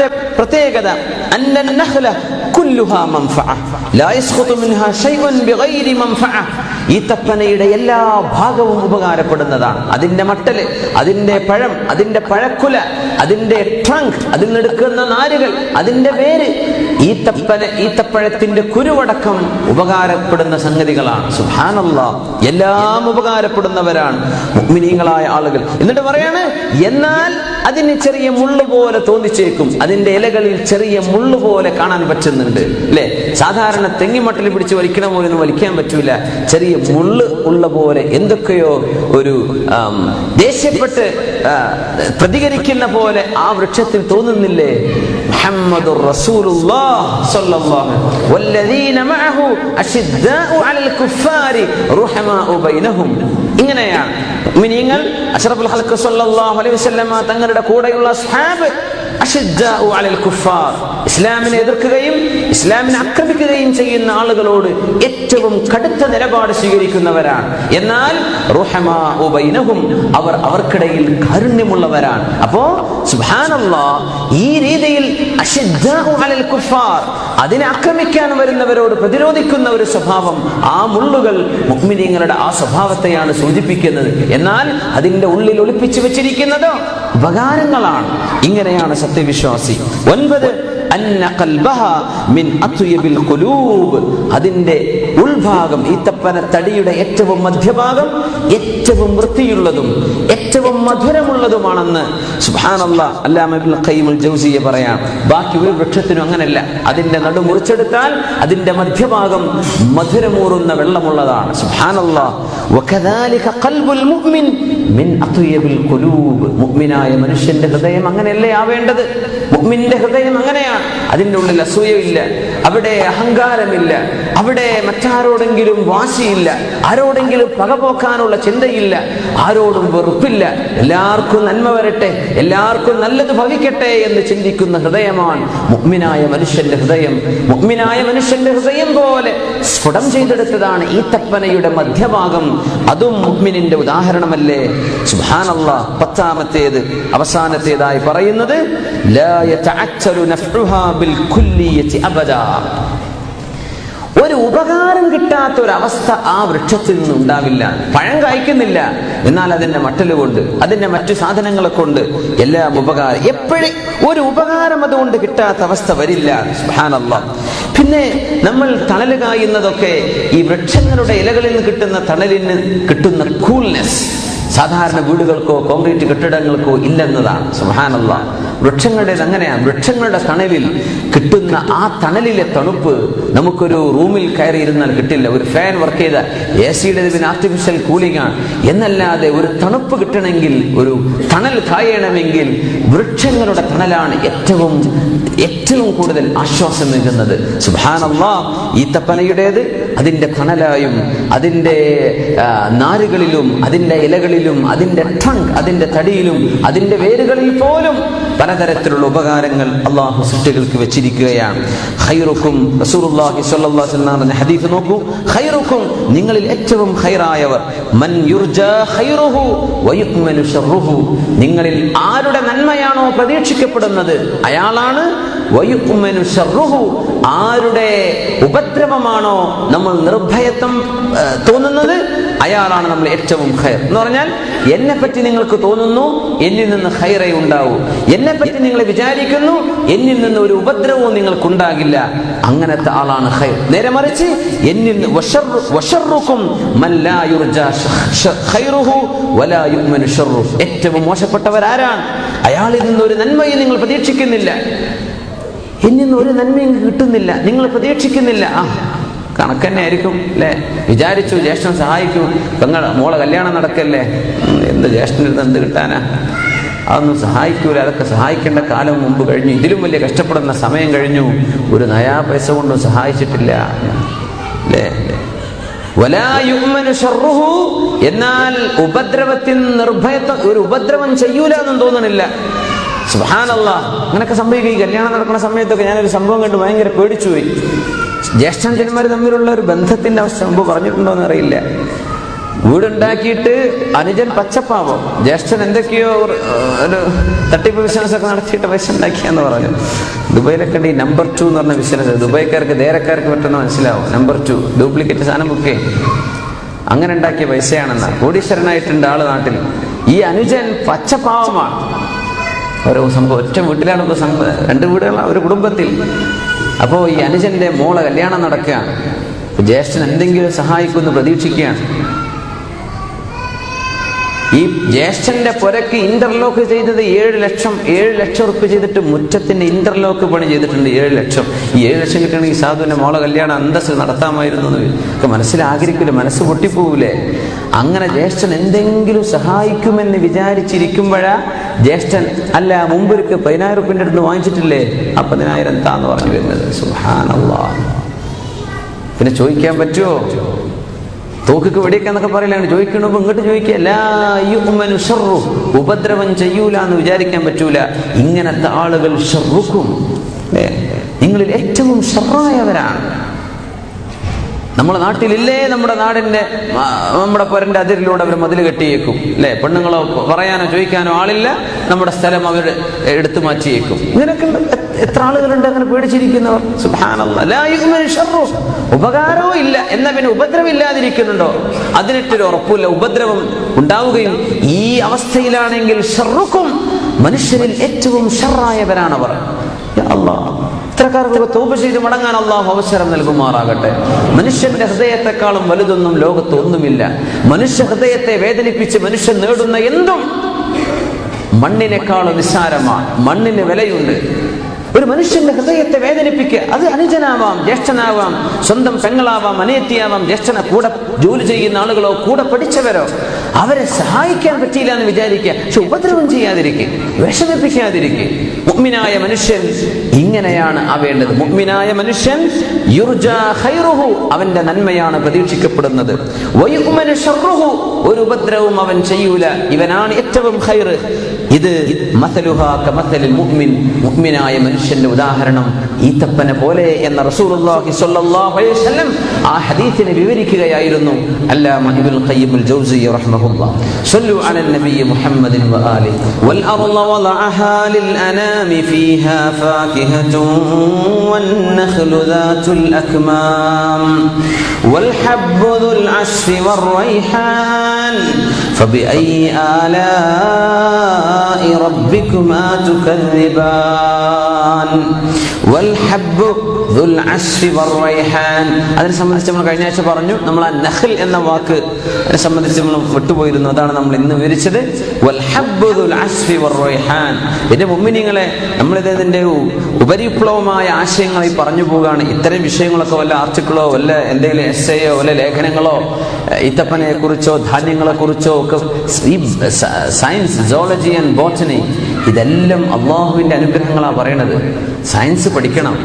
ഇവിടുത്തെ പ്രത്യേകത ഈത്തപ്പനയുടെ എല്ലാ ഭാഗവും ഉപകാരപ്പെടുന്നതാണ്. അതിന്റെ മട്ടൽ അതിന്റെ പഴം അതിന്റെ പഴക്കുല അതിന്റെ ട്രങ്ക് അതിൽ നിന്നെടുക്കുന്ന നാരുകൾ അതിന്റെ പേര് ഈത്തപ്പന ഈത്തപ്പഴത്തിന്റെ കുരുവടക്കം ഉപകാരപ്പെടുന്ന സംഗതികളാണ്. സുഹാനല്ല എല്ലാം ഉപകാരപ്പെടുന്നവരാണ് മുഗ്മിനീങ്ങളായ ആളുകൾ. എന്നിട്ട് പറയാണ് എന്നാൽ അതിന് ചെറിയ മുള്ളു പോലെ തോന്നിച്ചേക്കും. അതിന്റെ ഇലകളിൽ ചെറിയ മുള്ളു പോലെ കാണാൻ പറ്റുന്നുണ്ട്. അല്ലെ സാധാരണ തെങ്ങിമട്ടിൽ പിടിച്ച് വലിക്കണ പോലെ ഒന്നും വലിക്കാൻ പറ്റൂല. ചെറിയ മുള്ളു ഉള്ള പോലെ എന്തൊക്കെയോ ഒരു ദേഷ്യപ്പെട്ട് പ്രതികരിക്കുന്ന പോലെ ആ വൃക്ഷത്തിൽ തോന്നുന്നില്ലേ? മുഹമ്മദുർ عليه وسلم വല്ലദീന മഅഹു أشداء അലൽ കുഫാരി رحماء ബൈനഹും. ഇങ്ങനെയാണ് മിനിയങ്ങൾ അഷറഫുൽ ഹൽക്ക് സ്വല്ലല്ലാഹു അലൈഹി വസല്ലമ തങ്ങളുടെ കൂടെയുള്ള അസ്ഹാബ് അഷിദ്ദാഉ അലൽ കുഫാർ ഇസ്ലാമിനെ എതിർക്കുകയും ഇസ്ലാമിനെ ആക്രമിക്കുകയും ചെയ്യുന്ന ആളുകളോട് ഏറ്റവും കടുത്ത നിലപാട് സ്വീകരിക്കുന്നവരാണ്. എന്നാൽ റുഹമാനഹും അവർ അവർക്കിടയിൽ കാരുണ്യമുള്ളവരാണ്. അപ്പോ ഈ രീതിയിൽ അതിനെ ആക്രമിക്കാൻ വരുന്നവരോട് പ്രതിരോധിക്കുന്ന ഒരു സ്വഭാവം ആ മുള്ളുകൾ മുഅ്മിനീങ്ങളുടെ ആ സ്വഭാവത്തെയാണ് സൂചിപ്പിക്കുന്നത്. എന്നാൽ അതിന്റെ ഉള്ളിൽ ഒളിപ്പിച്ചു വെച്ചിരിക്കുന്നത് ഉപകാരങ്ങളാണ്. ഇങ്ങനെയാണ് സത്യവിശ്വാസി. ഒൻപത് അതിന്റെ ഉൾഭാഗം ഈത്തപ്പന തടിയുടെ ഏറ്റവും മധ്യഭാഗം ഏറ്റവും വൃത്തിയുള്ളതും ഏറ്റവും മധുരമുള്ളതുമാണെന്ന് ഖൈമുൽ പറയാം. ബാക്കി ഒരു വൃക്ഷത്തിനും അങ്ങനല്ല. അതിന്റെ നടു മുറിച്ചെടുത്താൽ അതിന്റെ മധ്യഭാഗം മധുരമൂറുന്ന വെള്ളമുള്ളതാണ്. ഖുലൂബ്. മുഅ്മിനായ മനുഷ്യന്റെ ഹൃദയം അങ്ങനെയല്ലേ ആവേണ്ടത്? മുഅ്മിന്റെ ഹൃദയം അങ്ങനെയാണ്. അതിന്റെ ഉള്ളിൽ അസൂയയില്ല. അവിടെ അഹങ്കാരമില്ല. അവിടെ മറ്റാരോടെങ്കിലും വാശിയില്ല. ആരോടെങ്കിലും പക പോക്കാനുള്ള ചിന്തയില്ല. ആരോടും വെറുപ്പില്ല. എല്ലാവർക്കും നന്മ വരട്ടെ. എല്ലാവർക്കും നല്ലത് ഭവിക്കട്ടെ എന്ന് ചിന്തിക്കുന്ന ഹൃദയമാണ് മുഗ്മിനായ മനുഷ്യന്റെ ഹൃദയം. മുഗ്മിനായ മനുഷ്യന്റെ ഹൃദയം പോലെ സ്ഫുടം ചെയ്തെടുത്തതാണ് ഈ തപ്പനയുടെ മധ്യഭാഗം. അതും മുഗ്മിനിന്റെ ഉദാഹരണമല്ലേ? സുഹാനുള്ള പത്താമത്തേത് അവസാനത്തേതായി പറയുന്നത് ലാ ഒരു ഉപകാരം കിട്ടാത്ത ഒരു അവസ്ഥ ആ വൃക്ഷത്തിൽ നിന്ന് ഉണ്ടാവില്ല പഴം കായ്ക്കുന്നില്ല. എന്നാൽ അതിന്റെ മട്ടൽ കൊണ്ട് അതിന്റെ മറ്റു സാധനങ്ങളെ കൊണ്ട് എല്ലാം ഉപകാരം എപ്പോഴും ഒരു ഉപകാരം അതുകൊണ്ട് കിട്ടാത്ത അവസ്ഥ വരില്ല പിന്നെ നമ്മൾ തണൽ കായുന്നതൊക്കെ ഈ വൃക്ഷങ്ങളുടെ ഇലകളിൽ നിന്ന് കിട്ടുന്ന തണലിന് കിട്ടുന്ന കൂൾനെസ് സാധാരണ വീടുകൾക്കോ കോൺക്രീറ്റ് കെട്ടിടങ്ങൾക്കോ ഇല്ലെന്നതാണ്. സുഹാനല്ല വൃക്ഷങ്ങളുടേത് അങ്ങനെയാണ് വൃക്ഷങ്ങളുടെ തണലിൽ കിട്ടുന്ന ആ തണലിലെ തണുപ്പ് നമുക്കൊരു റൂമിൽ കയറി ഇരുന്നാൽ കിട്ടില്ല. ഒരു ഫാൻ വർക്ക് ചെയ്ത എ സിയുടെ പിന്നെ ആർട്ടിഫിഷ്യൽ കൂളിംഗ് ആണ്. എന്നല്ലാതെ ഒരു തണുപ്പ് കിട്ടണമെങ്കിൽ ഒരു തണൽ കായണമെങ്കിൽ വൃക്ഷങ്ങളുടെ തണലാണ് ഏറ്റവും ഏറ്റവും കൂടുതൽ ആശ്വാസം നൽകുന്നത്. സുബാനല്ലാ ഈത്തപ്പനയുടേത് അതിന്റെ തണലായും അതിന്റെ നാരുകളിലും അതിന്റെ ഇലകളിലും അതിന്റെ ട്രങ്ക് അതിന്റെ തടിയിലും അതിന്റെ വേരുകളിൽ പോലും പലതരത്തിലുള്ള ഉപകാരങ്ങൾ അള്ളാഹു സൃഷ്ടികൾക്ക് വെച്ചിരിക്കുകയാണ്. ഖൈറുക്കും റസൂലുള്ളാഹി സ്വല്ലല്ലാഹു അലൈഹി വസല്ലം ഹദീസ് നോക്കൂ. ഖൈറുക്കും നിങ്ങളിൽ ഏറ്റവും ഹൈറായവർ മൻ നിങ്ങളിൽ ആരുടെ നന്മയാണോ പ്രതീക്ഷിക്കപ്പെടുന്നത്? അയാളാണ്. ആരുടെ ഉപദ്രവമാണോ നമ്മൾ നിർഭയത്വം തോന്നുന്നത്? അയാളാണ് നമ്മൾ ഏറ്റവും ഖൈർ. എന്ന് പറഞ്ഞാൽ എന്നെ പറ്റി നിങ്ങൾക്ക് തോന്നുന്നു എന്നിൽ നിന്ന് ഖൈറേ ഉണ്ടാവൂ. എന്നെ പറ്റി നിങ്ങൾ വിചാരിക്കുന്നു എന്നിൽ നിന്ന് ഒരു ഉപദ്രവവും നിങ്ങൾക്കുണ്ടാകില്ല. അങ്ങനത്തെ ആളാണ് ഖൈർ. നേരെ മറിച്ച് എന്നിൽ. ഏറ്റവും മോശപ്പെട്ടവരാരാണ്? അയാളിൽ നിന്ന് ഒരു നന്മയും നിങ്ങൾ പ്രതീക്ഷിക്കുന്നില്ല. എന്നിൽ നിന്ന് ഒരു നന്മയും കിട്ടുന്നില്ല. നിങ്ങൾ പ്രതീക്ഷിക്കുന്നില്ല. ആ കണക്കന്നെ ആയിരിക്കും അല്ലേ വിചാരിച്ചു ജ്യേഷ്ഠൻ സഹായിക്കൂ. പെങ്ങൾ മോളെ കല്യാണം നടക്കല്ലേ? എന്ത് അടുത്ത് എന്ത് കിട്ടാനാ? അതൊന്നും സഹായിക്കൂല. അതൊക്കെ സഹായിക്കേണ്ട കാലം മുമ്പ് കഴിഞ്ഞു. ഇതിലും വലിയ കഷ്ടപ്പെടുന്ന സമയം കഴിഞ്ഞു. ഒരു നയാ പൈസ കൊണ്ടും സഹായിച്ചിട്ടില്ല. എന്നാൽ ഉപദ്രവത്തിൽ നിർഭയത്വം ഒരു ഉപദ്രവം ചെയ്യൂല എന്നും തോന്നണില്ല. സുഹാനല്ല അങ്ങനൊക്കെ സംഭവിക്കും. ഈ കല്യാണം നടക്കുന്ന സമയത്തൊക്കെ ഞാനൊരു സംഭവം കണ്ട് ഭയങ്കര പേടിച്ചു പോയി ജ്യേഷ്ഠാഞ്ചന്മാർ തമ്മിലുള്ള ഒരു ബന്ധത്തിന്റെ അവസ്ഥ മുമ്പ് പറഞ്ഞിട്ടുണ്ടോ എന്ന് അറിയില്ല വീടുണ്ടാക്കിയിട്ട് അനുജൻ പച്ചപ്പാവം? ജ്യേഷ്ഠൻ എന്തൊക്കെയോ ഒരു തട്ടിപ്പ് ബിസിനസ് ഒക്കെ നടത്തിയിട്ട് പൈസ ഉണ്ടാക്കിയെന്ന് പറഞ്ഞു. ദുബൈയിലൊക്കെ ഈ നമ്പർ ടു എന്ന് പറഞ്ഞ ബിസിനസ് ദുബൈക്കാർക്ക് ധേരക്കാർക്ക് പറ്റുന്ന മനസ്സിലാവും. നമ്പർ ടു ഡ്യൂപ്ലിക്കേറ്റ് സാധനം ബുക്ക് അങ്ങനെ ഉണ്ടാക്കിയ പൈസയാണെന്ന. കോടീശ്വരനായിട്ടുണ്ട് ആൾ നാട്ടിൽ. ഈ അനുജൻ പച്ചപ്പാവമാണ്. ഓരോ സംഭവം ഒറ്റ വീട്ടിലാണ് രണ്ട് വീടുകളാണ് ഒരു കുടുംബത്തിൽ. അപ്പോൾ ഈ അനുജന്റെ മോളെ കല്യാണം നടക്കുകയാണ്. ജ്യേഷ്ഠൻ എന്തെങ്കിലും സഹായിക്കുമെന്ന് പ്രതീക്ഷിക്കുകയാണ്. ഈ ജ്യേഷ്ഠന്റെ പുരക്ക് ഇന്റർലോക്ക് ചെയ്തത് ഏഴ് ലക്ഷം ഏഴ് ലക്ഷം ഉറുപ്പ് ചെയ്തിട്ട് മുറ്റത്തിന്റെ ഇന്റർലോക്ക് പണി ചെയ്തിട്ടുണ്ട് ഏഴ് ലക്ഷം. ഈ ഏഴ് ലക്ഷം കിട്ടണമെങ്കിൽ സാധുവിന്റെ മോളെ കല്യാണം അന്തസ് നടത്താമായിരുന്നു മനസ്സിൽ ആഗ്രഹിക്കില്ല മനസ്സ് പൊട്ടിപ്പോവില്ലേ അങ്ങനെ ജ്യേഷ്ഠൻ എന്തെങ്കിലും സഹായിക്കുമെന്ന് വിചാരിച്ചിരിക്കുമ്പോഴാ ജ്യേഷ്ഠൻ അല്ല മുമ്പൊരുക്ക് പതിനായിരം റുപ്യന്റെ അടുത്ത് വാങ്ങിച്ചിട്ടില്ലേ? ആ പതിനായിരം താന്ന് പറഞ്ഞു വരുന്നത്. സുഹാനല്ലാ പിന്നെ ചോദിക്കാൻ പറ്റുമോ തോക്കിക്ക് വെടിയൊക്കെ പറയലാണ്. ചോദിക്കണപ്പോ ഇങ്ങോട്ട് ചോദിക്കല്ല ഉപദ്രവം ചെയ്യൂല എന്ന് വിചാരിക്കാൻ പറ്റൂല. ഇങ്ങനത്തെ ആളുകൾ ഷർറുക്കും? നിങ്ങളിൽ ഏറ്റവും ഷറായവരാണ് നമ്മുടെ നാട്ടിലില്ലേ നമ്മുടെ നാടിന്റെ നമ്മുടെ പൊരന്റെ അതിരിലൂടെ അവർ മതിൽ കെട്ടിയേക്കും. അല്ലെ പെണ്ണുങ്ങളോ പറയാനോ ചോദിക്കാനോ ആളില്ല. നമ്മുടെ സ്ഥലം അവർ എടുത്തു മാറ്റിയേക്കും. ഇങ്ങനെയൊക്കെ എത്ര ആളുകളുണ്ട് അങ്ങനെ പേടിച്ചിരിക്കുന്നവർ. ഉപകാരവും ഇല്ല. എന്നാ പിന്നെ ഉപദ്രവം ഇല്ലാതിരിക്കുന്നുണ്ടോ? അതിനിട്ടൊരു ഉറപ്പില്ല ഉപദ്രവം ഉണ്ടാവുകയും ഈ അവസ്ഥയിലാണെങ്കിൽ ഷർറുക്കും മനുഷ്യരിൽ ഏറ്റവും ഷറായവരാണവർ അല്ലാഹ് ഇത്തരക്കാർക്ക് ചെയ്ത് മടങ്ങാൻ അള്ളാഹു അവസരം നൽകുമാറാകട്ടെ. മനുഷ്യന്റെ ഹൃദയത്തെക്കാളും വലുതൊന്നും ലോകത്ത് ഒന്നുമില്ല. മനുഷ്യ ഹൃദയത്തെ വേദനിപ്പിച്ച് മനുഷ്യൻ നേടുന്ന എന്തും മണ്ണിനേക്കാളും നിസ്സാരമാണ്. മണ്ണിന് വിലയുണ്ട്. ഒരു മനുഷ്യന്റെ ഹൃദയത്തെ വേദനിപ്പിക്കുക. അത് അനുജനാവാം ജ്യേഷ്ഠനാവാം സ്വന്തം പെങ്ങളാവാം അനിയത്തിയാവാം ജ്യേഷ്ഠന കൂടെ ജോലി ചെയ്യുന്ന ആളുകളോ കൂടെ പഠിച്ചവരോ അവരെ സഹായിക്കാൻ പറ്റിയില്ല എന്ന് വിചാരിക്കുക. പക്ഷെ ഉപദ്രവം ചെയ്യാതിരിക്കുക വിഷമിപ്പിക്കാതിരിക്കുക. മുഗ്മിനായ മനുഷ്യൻ ഇങ്ങനെയാണ് ആവേണ്ടത് മുഗ്മിനായ മനുഷ്യൻ അവന്റെ നന്മയാണ് പ്രതീക്ഷിക്കപ്പെടുന്നത്. ഒരു ഉപദ്രവവും അവൻ ചെയ്യൂല. ഇവനാണ് ഏറ്റവും ഖൈർ ഇത് മുഹ്മിനായ മനുഷ്യന്റെ ഉദാഹരണം ഈത്തപ്പനെ പോലെ എന്ന റസൂലുള്ളാഹി സ്വല്ലല്ലാഹു അലൈഹി വസല്ലം ആ ഹദീസിനെ വിവരിക്കുകയായിരുന്നു അല്ലാമ ഇബ്നുൽ ഖയ്യിം അൽ ജൗസി റഹ്മഹുല്ലാഹ് സല്ലു അലൽ നബിയ്യ മുഹമ്മദിൻ വആലി വൽ അർള വലഅഹാ ലിൽ അനാമി ഫീഹാ ഫാകിഹതുൻ വൻ നഖ്ലു ദാതുൽ അക്മാം വൽ ഹബ്ബു ദുൽ അസ്ഫി വർ റൈഹാൻ فبأي آلاء ربكما تكذبان والحب ذو العشف والريحان അതിനെ സംബന്ധിച്ച് നമ്മൾ കഴിഞ്ഞ ആഴ്ച പറഞ്ഞു നമ്മൾ ആ നഖൽ എന്ന വാക്ക് അതിനെ സംബന്ധിച്ച് നമ്മൾ വിട്ടുപോയിരുന്നു. അതാണ് നമ്മൾ ഇന്ന് വിവരിച്ചത്. എന്റെ മുമ്മിനിങ്ങളെ നമ്മളിതിന്റെ ഉപരിപ്ലവമായ ആശയങ്ങളായി പറഞ്ഞു പോവുകയാണ്. ഇത്തരം വിഷയങ്ങളൊക്കെ വല്ല ആർട്ടിക്കിളോ വല്ല എന്തെങ്കിലും എസ് എയോ വല്ല ലേഖനങ്ങളോ ഇത്തപ്പനെ കുറിച്ചോ ധാന്യങ്ങളെ കുറിച്ചോ ഒക്കെ ഈ സയൻസ് സോളജി ആൻഡ് ബോട്ടണി ഇതെല്ലാം അള്ളാഹുവിന്റെ അനുഗ്രഹങ്ങളാണ് പറയണത്. സയൻസ് പഠിക്കണം.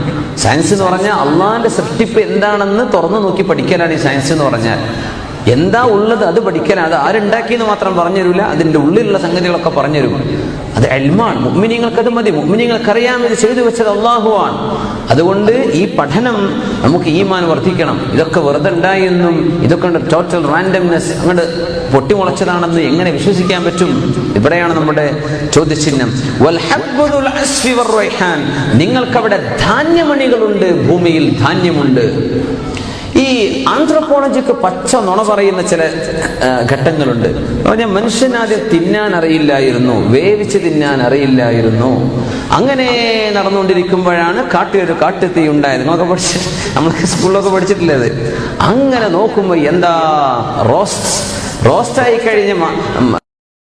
സയൻസ് എന്ന് പറഞ്ഞാൽ അള്ളാഹിന്റെ സൃഷ്ടിപ്പ് എന്താണെന്ന് തുറന്നു നോക്കി പഠിക്കാനാണ് ഈ സയൻസ് എന്ന് പറഞ്ഞാൽ. എന്താ ഉള്ളത് അത് പഠിക്കാൻ? അത് ആരുണ്ടാക്കിയെന്ന് മാത്രം പറഞ്ഞു തരില്ല അതിന്റെ ഉള്ളിലുള്ള സംഗതികളൊക്കെ പറഞ്ഞു തരും അത് എൽമാണ്. മുമ്മിനിങ്ങൾക്ക് അത് മതി. മുമ്മിനിങ്ങൾക്കറിയാം ഇത് ചെയ്തു വെച്ചത് അള്ളാഹുവാണ്. അതുകൊണ്ട് ഈ പഠനം നമുക്ക് ഈമാൻ വർദ്ധിക്കണം. ഇതൊക്കെ വെറുതെ ഉണ്ടായെന്നും ഇതൊക്കെ ടോട്ടൽ റാൻഡംനെസ് അങ്ങോട്ട് പൊട്ടിമുളച്ചതാണെന്ന് എങ്ങനെ വിശ്വസിക്കാൻ പറ്റും? ഇവിടെയാണ് നമ്മുടെ ചോദ്യചിഹ്നം. നിങ്ങൾക്കവിടെ ധാന്യമണികളുണ്ട്. ഭൂമിയിൽ ധാന്യമുണ്ട്. ഈ ആന്ത്രപ്പോളജിക്ക് പച്ച നുണ പറയുന്ന ചില ഘട്ടങ്ങളുണ്ട്. പറഞ്ഞ മനുഷ്യനാദ്യം തിന്നാൻ അറിയില്ലായിരുന്നു വേവിച്ച് തിന്നാൻ അറിയില്ലായിരുന്നു. അങ്ങനെ നടന്നുകൊണ്ടിരിക്കുമ്പോഴാണ് കാട്ടിലൊരു കാട്ടുതീ ഉണ്ടായത്. നമ്മളൊക്കെ പഠിച്ച് നമ്മളൊക്കെ സ്കൂളിലൊക്കെ പഠിച്ചിട്ടില്ലേ അങ്ങനെ നോക്കുമ്പോൾ എന്താ റോസ്റ്റ് റോസ്റ്റായി കഴിഞ്ഞ